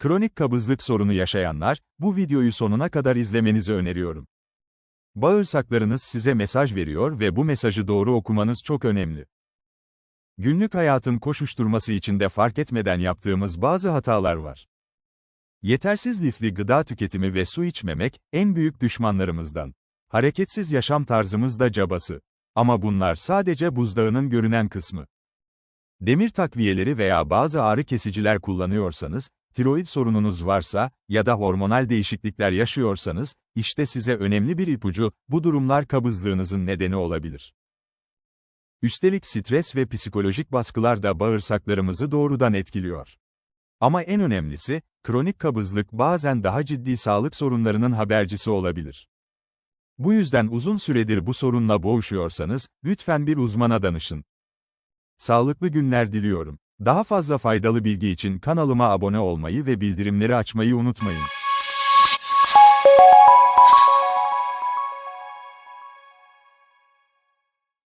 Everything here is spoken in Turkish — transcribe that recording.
Kronik kabızlık sorunu yaşayanlar, bu videoyu sonuna kadar izlemenizi öneriyorum. Bağırsaklarınız size mesaj veriyor ve bu mesajı doğru okumanız çok önemli. Günlük hayatın koşuşturması içinde fark etmeden yaptığımız bazı hatalar var. Yetersiz lifli gıda tüketimi ve su içmemek, en büyük düşmanlarımızdan. Hareketsiz yaşam tarzımız da cabası. Ama bunlar sadece buzdağının görünen kısmı. Demir takviyeleri veya bazı ağrı kesiciler kullanıyorsanız, tiroid sorununuz varsa ya da hormonal değişiklikler yaşıyorsanız, işte size önemli bir ipucu, bu durumlar kabızlığınızın nedeni olabilir. Üstelik stres ve psikolojik baskılar da bağırsaklarımızı doğrudan etkiliyor. Ama en önemlisi, kronik kabızlık bazen daha ciddi sağlık sorunlarının habercisi olabilir. Bu yüzden uzun süredir bu sorunla boğuşuyorsanız, lütfen bir uzmana danışın. Sağlıklı günler diliyorum. Daha fazla faydalı bilgi için kanalıma abone olmayı ve bildirimleri açmayı unutmayın.